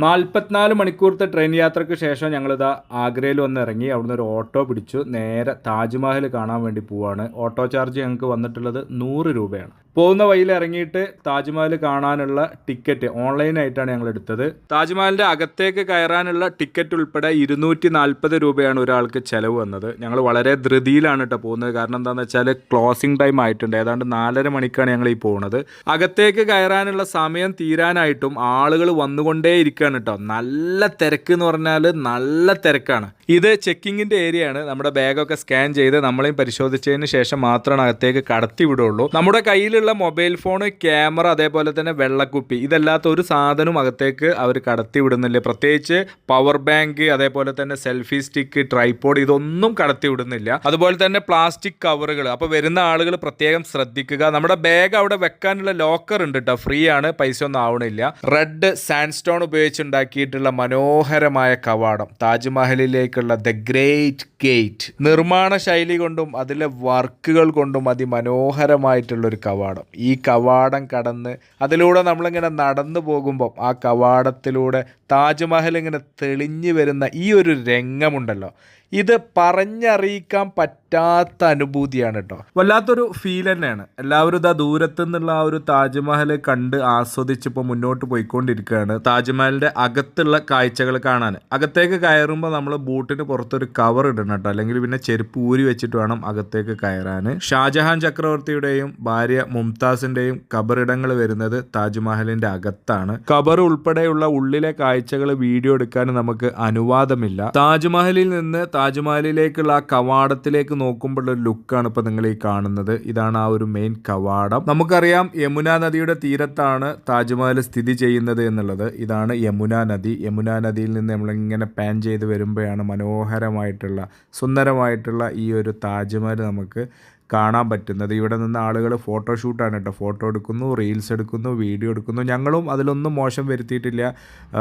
നാൽപ്പത്തിനാല് മണിക്കൂറത്തെ ട്രെയിൻ യാത്രയ്ക്ക് ശേഷം ഞങ്ങളിതാ ആഗ്രയിൽ വന്ന് ഇറങ്ങി അവിടുന്ന് ഒരു ഓട്ടോ പിടിച്ചു. നേരെ താജ്മഹൽ കാണാൻ വേണ്ടി പോവാണ്. ഓട്ടോ ചാർജ് ഞങ്ങൾക്ക് വന്നിട്ടുള്ളത് നൂറ് രൂപയാണ്. പോകുന്ന വഴിയിൽ ഇറങ്ങിയിട്ട് താജ്മഹൽ കാണാനുള്ള ടിക്കറ്റ് ഓൺലൈനായിട്ടാണ് ഞങ്ങൾ എടുത്തത്. താജ്മഹലിന്റെ അകത്തേക്ക് കയറാനുള്ള ടിക്കറ്റ് ഉൾപ്പെടെ ഇരുന്നൂറ്റി നാൽപ്പത് രൂപയാണ് ഒരാൾക്ക് ചിലവ് വന്നത്. ഞങ്ങൾ വളരെ ധൃതിയിലാണ് കേട്ടോ പോകുന്നത്. കാരണം എന്താണെന്ന് വെച്ചാൽ ക്ലോസിംഗ് ടൈം ആയിട്ടുണ്ട്. ഏതാണ്ട് നാലര മണിക്കാണ് ഞങ്ങൾ ഈ പോകുന്നത് അകത്തേക്ക് കയറാനുള്ള സമയം തീരാനായിട്ടും ആളുകൾ വന്നുകൊണ്ടേ ഇരിക്കുകയാണ് കേട്ടോ നല്ല തിരക്ക് എന്ന് പറഞ്ഞാൽ നല്ല തിരക്കാണ്. ഇത് ചെക്കിങ്ങിന്റെ ഏരിയയാണ്. നമ്മുടെ ബാഗൊക്കെ സ്കാൻ ചെയ്ത് നമ്മളെയും പരിശോധിച്ചതിന് ശേഷം മാത്രമാണ് അകത്തേക്ക് കടത്തി വിടുള്ളൂ നമ്മുടെ കയ്യിലുള്ള മൊബൈൽ ഫോൺ ക്യാമറ അതേപോലെ തന്നെ വെള്ളക്കുപ്പി ഇതല്ലാത്ത ഒരു സാധനവും അകത്തേക്ക് അവർ കടത്തി വിടുന്നില്ല? പ്രത്യേകിച്ച് പവർ ബാങ്ക് അതേപോലെ തന്നെ സെൽഫി സ്റ്റിക്ക് ട്രൈപോഡ് ഇതൊന്നും കടത്തി വിടുന്നില്ല. അതുപോലെ തന്നെ പ്ലാസ്റ്റിക് കവറുകൾ അപ്പോൾ വരുന്ന ആളുകൾ പ്രത്യേകം ശ്രദ്ധിക്കുക. നമ്മുടെ ബാഗ് അവിടെ വെക്കാനുള്ള ലോക്കർ ഉണ്ട് കേട്ടോ ഫ്രീ ആണ്. പൈസ ഒന്നും ആവണില്ല. റെഡ് സാൻഡ്സ്റ്റോൺ ഉപയോഗിച്ചുണ്ടാക്കിയിട്ടുള്ള മനോഹരമായ കവാടം. താജ്മഹലിലേക്കുള്ള ദ ഗ്രേറ്റ് ഗേറ്റ് നിർമ്മാണ ശൈലി കൊണ്ടും അതിലെ വർക്കുകൾ കൊണ്ടും അതിമനോഹരമായിട്ടുള്ള ഒരു കവാടം. ഈ കവാടം കടന്ന് അതിലൂടെ നമ്മളിങ്ങനെ നടന്നു പോകുമ്പം ആ കവാടത്തിലൂടെ താജ്മഹൽ ഇങ്ങനെ തെളിഞ്ഞു വരുന്ന ഈ ഒരു രംഗമുണ്ടല്ലോ. ഇത് പറഞ്ഞറിയിക്കാൻ പറ്റാത്ത അനുഭൂതിയാണ് കേട്ടോ വല്ലാത്തൊരു ഫീൽ തന്നെയാണ്. എല്ലാവരും ഇതാ ദൂരത്തു നിന്നുള്ള ആ ഒരു താജ്മഹൽ കണ്ട് ആസ്വദിച്ച് ഇപ്പോൾ മുന്നോട്ട് പോയിക്കൊണ്ടിരിക്കുകയാണ്. താജ്മഹലിന്റെ അകത്തുള്ള കാഴ്ചകൾ കാണാൻ. അകത്തേക്ക് കയറുമ്പോൾ നമ്മൾ ബൂട്ടിന് പുറത്തൊരു കവർ ഇടണം കേട്ടോ അല്ലെങ്കിൽ പിന്നെ ചെരുപ്പ് ഊരി വെച്ചിട്ട് വേണം അകത്തേക്ക് കയറാൻ. ഷാജഹാൻ ചക്രവർത്തിയുടെയും ഭാര്യ മുംതാസിന്റെയും കബറിടങ്ങൾ വരുന്നത് താജ്മഹലിന്റെ അകത്താണ്. കബർ ഉൾപ്പെടെയുള്ള ഉള്ളിലെ കാഴ്ചകൾ വീഡിയോ എടുക്കാൻ നമുക്ക് അനുവാദമില്ല. താജ്മഹലിൽ നിന്ന് താജ്മഹലിലേക്കുള്ള ആ കവാടത്തിലേക്ക് നോക്കുമ്പോഴുള്ള ഒരു ലുക്കാണ് ഇപ്പോൾ നിങ്ങൾ ഈ കാണുന്നത്. ഇതാണ് ആ ഒരു മെയിൻ കവാടം. നമുക്കറിയാം യമുന നദിയുടെ തീരത്താണ് താജ്മഹൽ സ്ഥിതി ചെയ്യുന്നത് എന്നുള്ളത്. ഇതാണ് യമുന നദി. യമുന നദിയിൽ നിന്ന് നമ്മളിങ്ങനെ പാൻ ചെയ്ത് വരുമ്പോഴാണ് മനോഹരമായിട്ടുള്ള സുന്ദരമായിട്ടുള്ള ഈ ഒരു താജ്മഹൽ നമുക്ക് കാണാൻ പറ്റുന്നത്. ഇവിടെ നിന്ന് ആളുകൾ ഫോട്ടോഷൂട്ടാണ് കേട്ടോ. ഫോട്ടോ എടുക്കുന്നു റീൽസ് എടുക്കുന്നു വീഡിയോ എടുക്കുന്നു. ഞങ്ങളും അതിലൊന്നും മോശം വരുത്തിയിട്ടില്ല.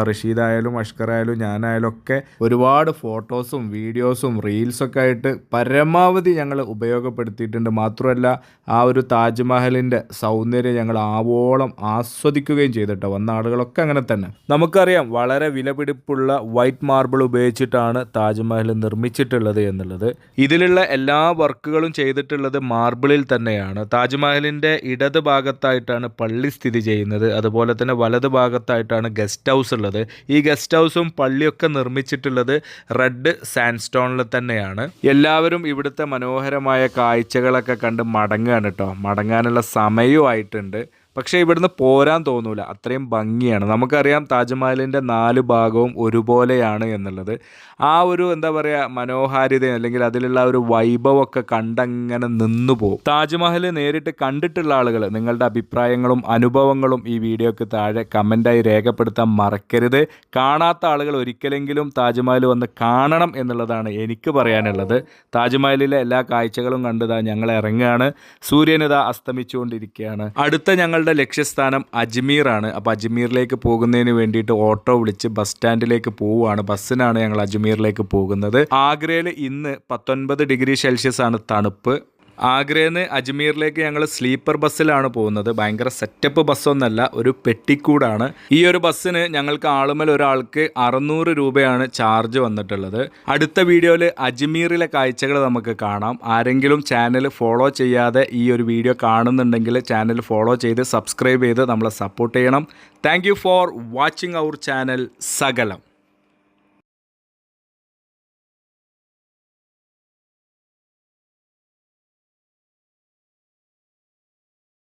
റഷീദ് ആയാലും അഷ്കർ ആയാലും ഞാനായാലും ഒക്കെ ഒരുപാട് ഫോട്ടോസും വീഡിയോസും റീൽസൊക്കെ ആയിട്ട് പരമാവധി ഞങ്ങൾ ഉപയോഗപ്പെടുത്തിയിട്ടുണ്ട്. മാത്രമല്ല ആ ഒരു താജ്മഹലിന്റെ സൗന്ദര്യം ഞങ്ങൾ ആവോളം ആസ്വദിക്കുകയും ചെയ്തിട്ടോ. വന്ന ആളുകളൊക്കെ അങ്ങനെ തന്നെ. നമുക്കറിയാം വളരെ വിലപിടിപ്പുള്ള വൈറ്റ് മാർബിൾ ഉപയോഗിച്ചിട്ടാണ് താജ്മഹൽ നിർമ്മിച്ചിട്ടുള്ളത് എന്നുള്ളത്. ഇതിലുള്ള എല്ലാ വർക്കുകളും ചെയ്തിട്ടുള്ളത് മാർബിളിൽ തന്നെയാണ്. താജ്മഹലിന്റെ ഇടത് ഭാഗത്തായിട്ടാണ് പള്ളി സ്ഥിതി ചെയ്യുന്നത്. അതുപോലെ തന്നെ വലത് ഭാഗത്തായിട്ടാണ് ഗസ്റ്റ് ഹൗസ് ഉള്ളത്. ഈ ഗസ്റ്റ് ഹൗസും പള്ളിയൊക്കെ നിർമ്മിച്ചിട്ടുള്ളത് റെഡ് സാൻഡ്സ്റ്റോണിൽ തന്നെയാണ്. എല്ലാവരും ഇവിടുത്തെ മനോഹരമായ കാഴ്ചകളൊക്കെ കണ്ട് മടങ്ങുകയാണ് കേട്ടോ മടങ്ങാനുള്ള സമയവും ആയിട്ടുണ്ട് പക്ഷേ ഇവിടുന്ന് പോരാൻ തോന്നൂല. അത്രയും ഭംഗിയാണ്. നമുക്കറിയാം താജ്മഹലിന്റെ നാല് ഭാഗവും ഒരുപോലെയാണ് എന്നുള്ളത്. ആ ഒരു എന്താ പറയുക മനോഹാരിത അല്ലെങ്കിൽ അതിലുള്ള ഒരു വൈഭവമൊക്കെ കണ്ടങ്ങനെ നിന്നു പോകും. താജ്മഹൽ നേരിട്ട് കണ്ടിട്ടുള്ള ആളുകൾ നിങ്ങളുടെ അഭിപ്രായങ്ങളും അനുഭവങ്ങളും ഈ വീഡിയോക്ക് താഴെ കമന്റായി രേഖപ്പെടുത്താൻ മറക്കരുത്. കാണാത്ത ആളുകൾ ഒരിക്കലെങ്കിലും താജ്മഹൽ വന്ന് കാണണം എന്നുള്ളതാണ് എനിക്ക് പറയാനുള്ളത്. താജ്മഹലിലെ എല്ലാ കാഴ്ചകളും കണ്ടതാ ഞങ്ങൾ ഇറങ്ങുകയാണ്. സൂര്യനിത അസ്തമിച്ചുകൊണ്ടിരിക്കുകയാണ്. അടുത്ത ഞങ്ങളുടെ ലക്ഷ്യസ്ഥാനം അജ്മീറാണ്. അപ്പോൾ അജ്മീറിലേക്ക് പോകുന്നതിന് വേണ്ടിയിട്ട് ഓട്ടോ വിളിച്ച് ബസ് സ്റ്റാൻഡിലേക്ക് പോവുകയാണ്. ബസ്സിനാണ് ഞങ്ങൾ അജ്മീറിലേക്ക് പോകുന്നത്. ആഗ്രയിൽ ഇന്ന് പത്തൊൻപത് ഡിഗ്രി സെൽഷ്യസ് ആണ് തണുപ്പ്. ആഗ്രയിൽ നിന്ന് അജ്മീറിലേക്ക് ഞങ്ങൾ സ്ലീപ്പർ ബസ്സിലാണ് പോകുന്നത്. ഭയങ്കര സെറ്റപ്പ് ബസ്സൊന്നല്ല ഒരു പെട്ടിക്കൂടാണ്. ഈ ഒരു ബസ്സിന് ഞങ്ങൾക്ക് ആളുമൽ ഒരാൾക്ക് അറുന്നൂറ് രൂപയാണ് ചാർജ് വന്നിട്ടുള്ളത്. അടുത്ത വീഡിയോയിൽ അജ്മീറിലെ കാഴ്ചകൾ നമുക്ക് കാണാം. ആരെങ്കിലും ചാനൽ ഫോളോ ചെയ്യാതെ ഈ ഒരു വീഡിയോ കാണുന്നുണ്ടെങ്കിൽ ചാനൽ ഫോളോ ചെയ്ത് സബ്സ്ക്രൈബ് ചെയ്ത് നമ്മളെ സപ്പോർട്ട് ചെയ്യണം. Thank for watching our channel സകലം.